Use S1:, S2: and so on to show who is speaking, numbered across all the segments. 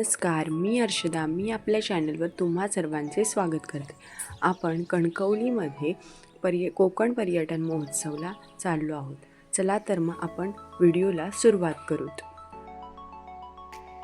S1: नमस्कार मी अर्षदा मी आपल्या चॅनलवर तुम्हा सर्वांचे स्वागत करते. आपण कणकवलीमध्ये पर्य कोकण पर्यटन महोत्सवला चाललो आहोत. चला तर मग आपण व्हिडिओला सुरुवात करूत.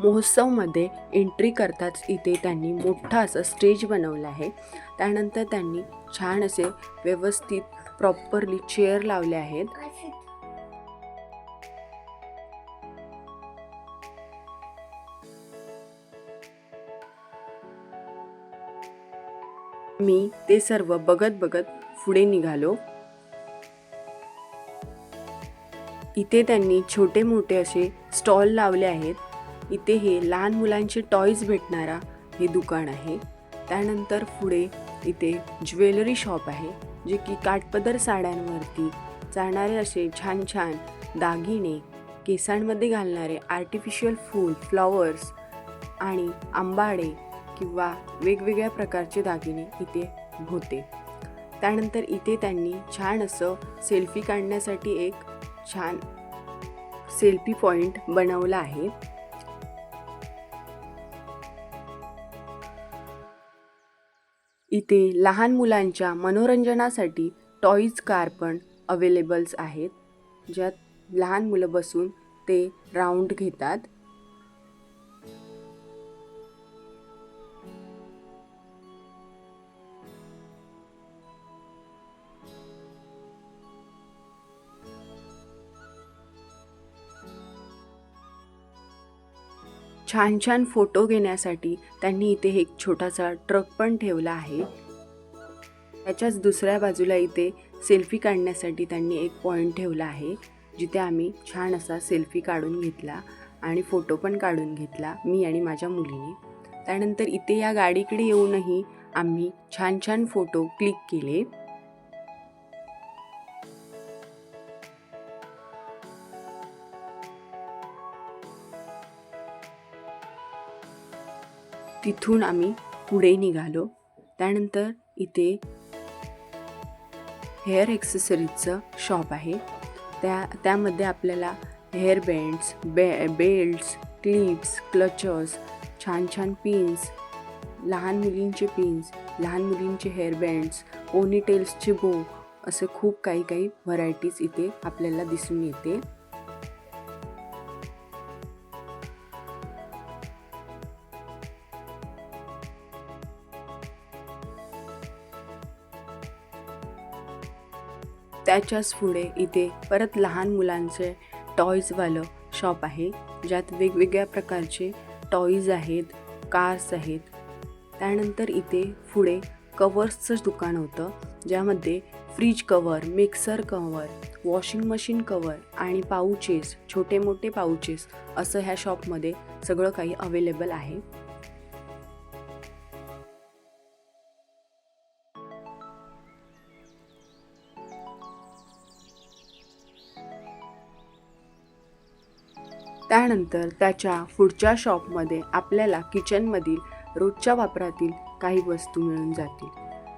S1: महोत्सवमध्ये एंट्री करताच इथे त्यांनी मोठा असं स्टेज बनवलं आहे. त्यानंतर त्यांनी छान असे व्यवस्थित प्रॉपरली चेअर लावले आहेत. मी ते सर्व बघत बघत पुढे निघालो. इथे त्यांनी छोटे मोठे असे स्टॉल लावले आहेत. इथे हे लहान मुलांचे टॉयज भेटणारा हे दुकान आहे. त्यानंतर पुढे इथे ज्वेलरी शॉप आहे जे की काठपदर साड्यांवरती जाणारे असे छान छान दागिने केसांमध्ये घालणारे आर्टिफिशियल फूल फ्लॉवर्स आणि आंबाडे किंवा वेगवेगळ्या प्रकारचे दागिने इथे होते. त्यानंतर इथे त्यांनी छान असं सेल्फी काढण्यासाठी एक छान सेल्फी पॉइंट बनवला आहे. इथे लहान मुलांच्या मनोरंजनासाठी टॉईज कार पण अवेलेबल्स आहेत. ज्यात लहान मुलं बसून ते राऊंड घेतात. छान छान फोटो घेण्यासाठी त्यांनी इथे एक छोटासा ट्रक पण ठेवला आहे. त्याच्याच दुसऱ्या बाजूला इथे सेल्फी काढण्यासाठी त्यांनी एक पॉईंट ठेवला आहे जिथे आम्ही छान असा सेल्फी काढून घेतला आणि फोटो पण काढून घेतला मी आणि माझ्या मुलीने. त्यानंतर इथे या गाडीकडे येऊनही आम्ही छान छान फोटो क्लिक केले. तिथून आम्ही पुढे निघालो. त्यानंतर इथे हेअर एक्सेसरीजचं शॉप आहे. त्या त्यामध्ये आपल्याला हेअर बँड्स बे बेल्ट्स क्लिप्स क्लचर्स छान छान पिन्स लहान मुलींचे पिन्स लहान मुलींचे हेअर बँड्स पोनीटेल्सचे बो असं खूप काही काही व्हरायटीज इथे आपल्याला दिसून येते. त्याच्याच पुढे इथे परत लहान मुलांचे टॉईजवालं शॉप आहे ज्यात वेगवेगळ्या प्रकारचे टॉईज आहेत कार्स आहेत. त्यानंतर इथे पुढे कवर्सचं दुकान होतं ज्यामध्ये fridge cover mixer cover washing machine cover आणि पाऊचेस छोटे मोठे पाऊचेस असं ह्या शॉपमध्ये सगळं काही अवेलेबल आहे. त्यानंतर त्याच्या पुढच्या शॉपमध्ये आपल्याला किचनमधील रोजच्या वापरातील काही वस्तू मिळून जातील.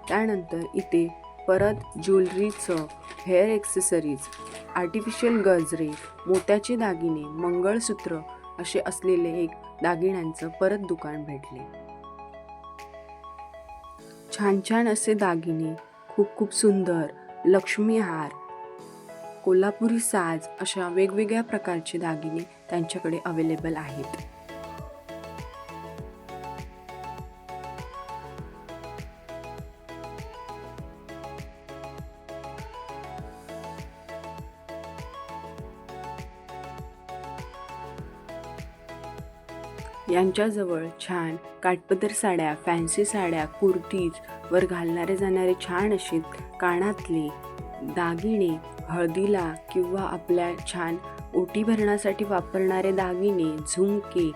S1: त्यानंतर इथे परत ज्वेलरीचं हेअर एक्सेसरीज आर्टिफिशियल गजरे मोत्याचे दागिने मंगळसूत्र असे असलेले एक दागिन्यांचं परत दुकान भेटले. छान छान असे दागिने खूप खूप सुंदर लक्ष्मी हार कोल्हापुरी साज अशा वेगवेगळ्या प्रकारचे दागिने त्यांच्याकडे अवेलेबल आहेत. यांच्याजवळ छान काटपदर साड्या फॅन्सी साड्या कुर्तीज वर घालणारे जाणारे छान असे कानातले दागिने हळदीला किंवा आपल्या छान ओटी भरण्यासाठी वापरणारे दागिने झुमके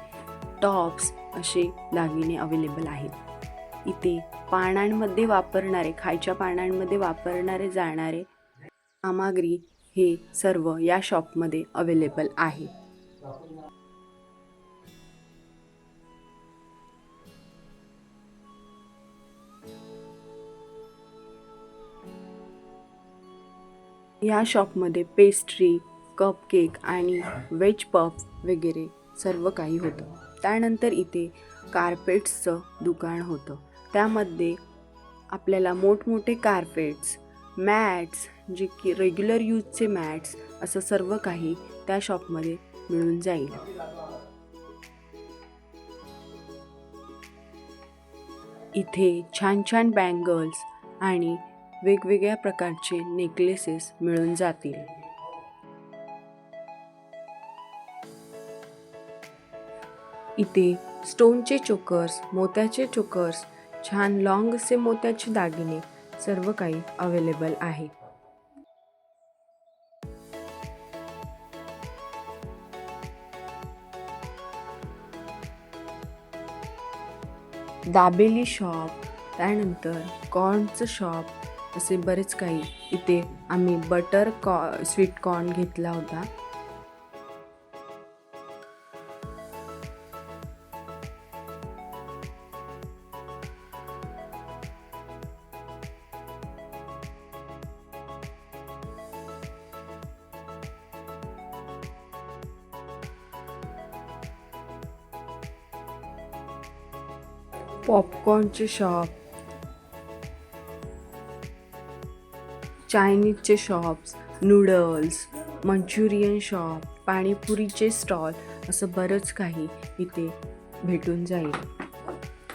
S1: टॉप्स असे दागिने अवेलेबल आहेत. इथे पानांमध्ये वापरणारे खायच्या पानांमध्ये वापरणारे जाणारे सामग्री हे सर्व या शॉपमध्ये अवेलेबल आहे. या शॉपमध्ये पेस्ट्री कपकेक आणि वेज पफ वगैरे सर्व काही होतं. त्यानंतर इथे कार्पेट्सचं दुकान होतं. त्यामध्ये आपल्याला मोठमोठे कार्पेट्स मॅट्स जे की रेग्युलर यूजचे मॅट्स असं सर्व काही त्या शॉपमध्ये मिळून जाईल. इथे छान छान बँगल्स आणि वेगवेगळ्या प्रकारचे नेकलेसेस मिळून जातील. इथे स्टोनचे चोकर्स मोत्याचे चोकर्स छान लॉंग असे मोत्याचे दागिने सर्व काही अवेलेबल आहे. दाबेली शॉप त्यानंतर कॉर्नचं शॉप असे बरेच काही इथे आम्ही बटर कॉ स्वीट कॉर्न घेतला होता. पॉपकॉर्नचे शॉप चायनीजचे शॉप्स नूडल्स मंचुरियन शॉप पाणीपुरीचे स्टॉल असं बरंच काही इथे भेटून जाईल.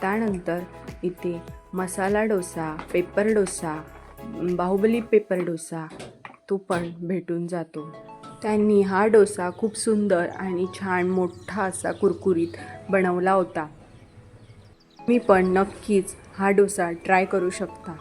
S1: त्यानंतर इथे मसाला डोसा पेपर डोसा बाहुबली पेपर डोसा तो पण भेटून जातो. त्यांनी हा डोसा खूप सुंदर आणि छान मोठा असा कुरकुरीत बनवला होता. मी पण नक्कीच हा डोसा ट्राय करू शकता.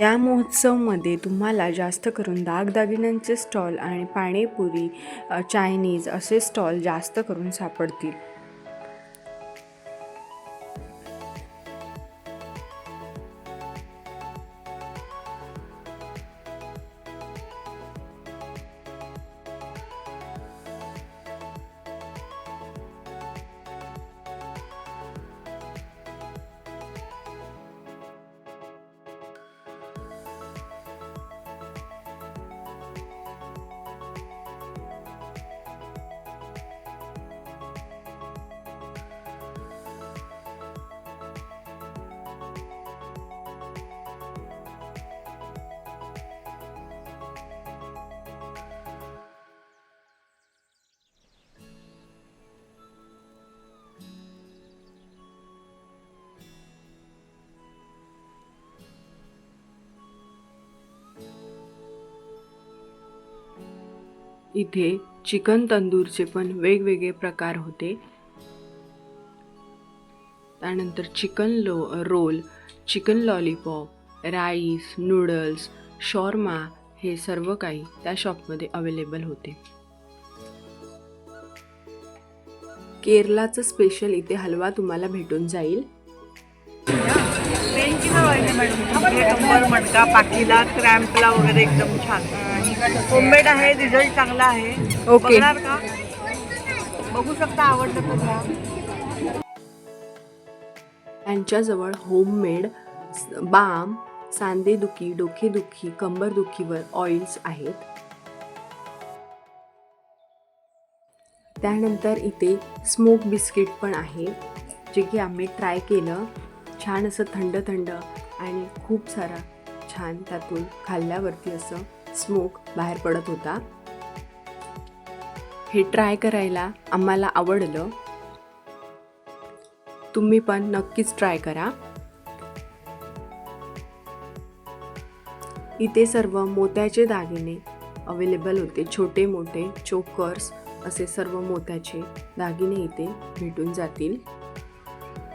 S1: या महोत्सवमध्ये तुम्हाला जास्त करून दागदागिन्यांचे स्टॉल आणि पाणीपुरी चायनीज असे स्टॉल जास्त करून सापडतील. इथे चिकन तंदूरचे पण वेगवेगळे प्रकार होते त्यानंतर chicken low roll chicken lollipop rice noodles shawarma हे सर्व काही त्या शॉपमध्ये अवेलेबल होते केरलाचं स्पेशल इथे हलवा तुम्हाला भेटून जाईल
S2: मटका पाकिला क्रॅम्पला वगैरे एकदम छान होममेड आहे रिझल्ट चांगला आहे.
S1: ओके.
S2: का? बघू शकता आवडलं घ्या
S1: त्यांच्याजवळ होममेड बाम सांधेदुखी डोकेदुखी कंबरदुखीवर ऑइल्स आहेत. त्यानंतर इथे स्मोक बिस्किट पण आहे जे की आम्ही ट्राय केलं. छान असं थंड थंड आणि खूप सारा छान त्यातून खाल्ल्यावरती असं स्मोक बाहेर पडत होता. हे ट्राय करायला आम्हाला आवडलं. तुम्ही पण नक्कीच ट्राय करा. इथे सर्व मोत्याचे दागिने अवेलेबल होते. छोटे मोठे चोकर्स असे सर्व मोत्याचे दागिने इथे भेटून जातील.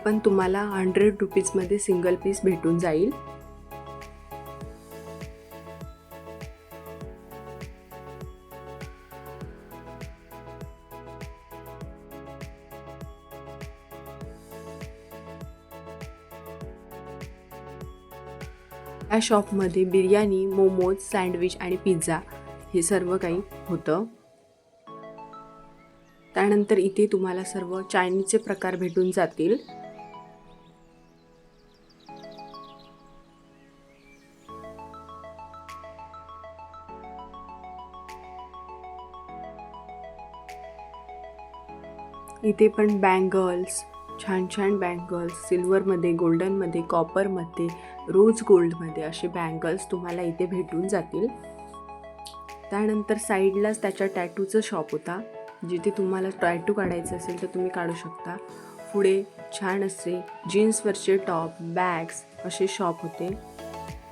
S1: पण तुम्हाला हंड्रेड रुपीजमध्ये सिंगल पीस भेटून जाईल. शॉपमध्ये बिर्याणी मोमोज सँडविच आणि पिझ्झा हे सर्व काही होतं. त्यानंतर इथे तुम्हाला सर्व चायनीजचे प्रकार भेटून जातील. इथे पण बँगल्स छान छान बँगल्स सिल्वरमध्ये गोल्डनमध्ये कॉपरमध्ये रोज गोल्डमध्ये असे बँगल्स तुम्हाला इथे भेटून जातील. त्यानंतर साईडलाच त्याच्या टॅटूचं शॉप होता जिथे तुम्हाला टॅटू काढायचं असेल तर तुम्ही काढू शकता. पुढे छान असे जीन्सवरचे टॉप बॅग्स असे शॉप होते.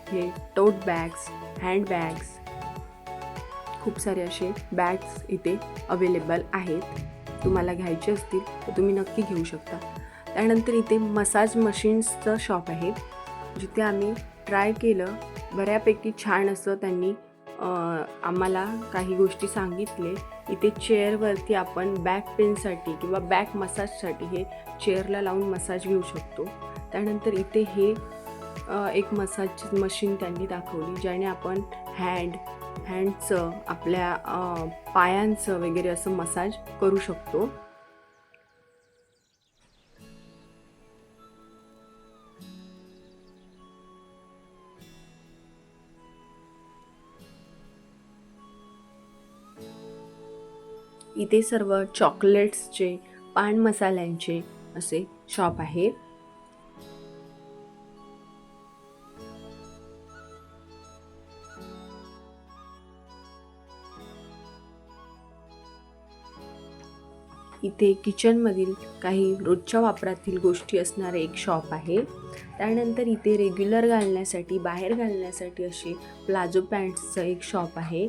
S1: हे टोट बॅग्स हँडबॅग्स खूप सारे असे बॅग्स इथे अवेलेबल आहेत. तुम्हाला घ्यायचे असतील तर तुम्ही नक्की घेऊ शकता. त्यानंतर इथे मसाज मशीन्सचं शॉप आहे जिथे आम्ही ट्राय केलं. बऱ्यापैकी छान असं त्यांनी आम्हाला काही गोष्टी सांगितले. इथे चेअरवरती आपण बॅक पेनसाठी किंवा बॅक मसाजसाठी हे चेअरला लावून मसाज घेऊ शकतो. त्यानंतर इथे हे एक मसाज मशीन त्यांनी दाखवली ज्याने आपण हँड हँडचं आपल्या पायांचं वगैरे असं मसाज करू शकतो. इथे सर्व चॉकलेट्सचे पान मसाल्यांचे असे शॉप आहे इथे किचनमधील काही रोजच्या वापरातील गोष्टी असणारे एक शॉप आहे. त्यानंतर इथे रेग्युलर घालण्यासाठी बाहेर घालण्यासाठी असे प्लाझो पॅन्ट्सचं एक शॉप आहे.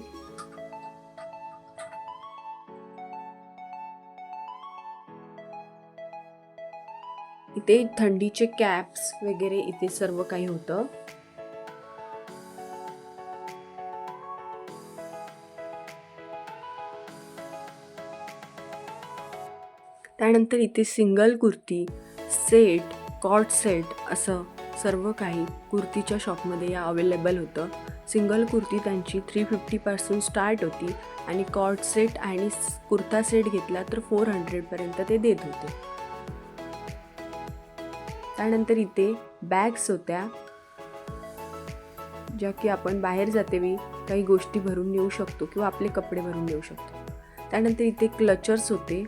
S1: इथे थंडीचे कॅप्स वगैरे इथे सर्व काही होतं. त्यानंतर इथे सिंगल कुर्ती सेट कॉट सेट असं सर्व काही कुर्तीच्या शॉपमध्ये या अवेलेबल होतं. सिंगल कुर्ती त्यांची थ्री फिफ्टीपासून स्टार्ट होती आणि कॉट सेट आणि कुर्ता सेट घेतला तर फोर हंड्रेडपर्यंत ते देत होते. त्यानंतर इथे बॅग्स होत्या ज्या की आपण बाहेर जातेवेळी काही गोष्टी भरून नेऊ शकतो किंवा आपले कपडे भरून नेऊ शकतो. त्यानंतर इथे क्लचर्स होते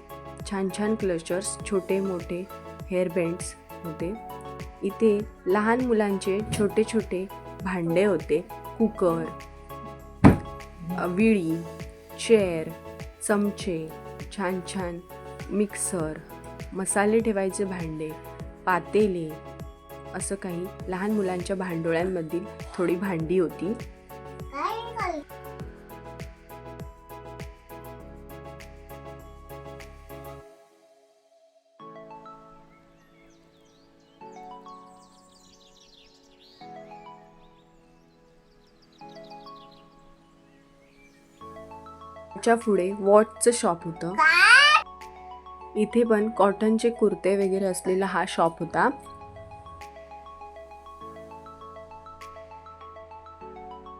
S1: छान छान क्लचर्स छोटे मोठे हेअर बँड्स होते. इथे लहान मुलांचे छोटे छोटे भांडे होते कुकर विळी चेअर चमचे छान छान मिक्सर मसाले ठेवायचे भांडे. पातेले. असं काही लहान मुलांच्या भांडोळ्यांमधील थोडी भांडी होती. च्या पुढे वॉटचं शॉप होतं. इथे पण कॉटनचे कुर्ते वगैरे असलेला हा शॉप होता.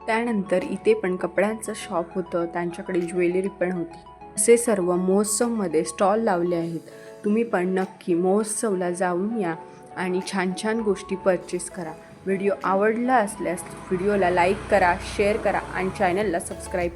S1: त्यानंतर इथे पण कपड्यांचं शॉप होतं. त्यांच्याकडे ज्वेलरी पण होती. असे सर्व महोत्सवमध्ये स्टॉल लावले आहेत. तुम्ही पण नक्की महोत्सवला जाऊन या आणि छान छान गोष्टी परचेस करा. व्हिडिओ आवडला असल्यास व्हिडिओला लाईक करा शेअर करा आणि चॅनलला सबस्क्राईब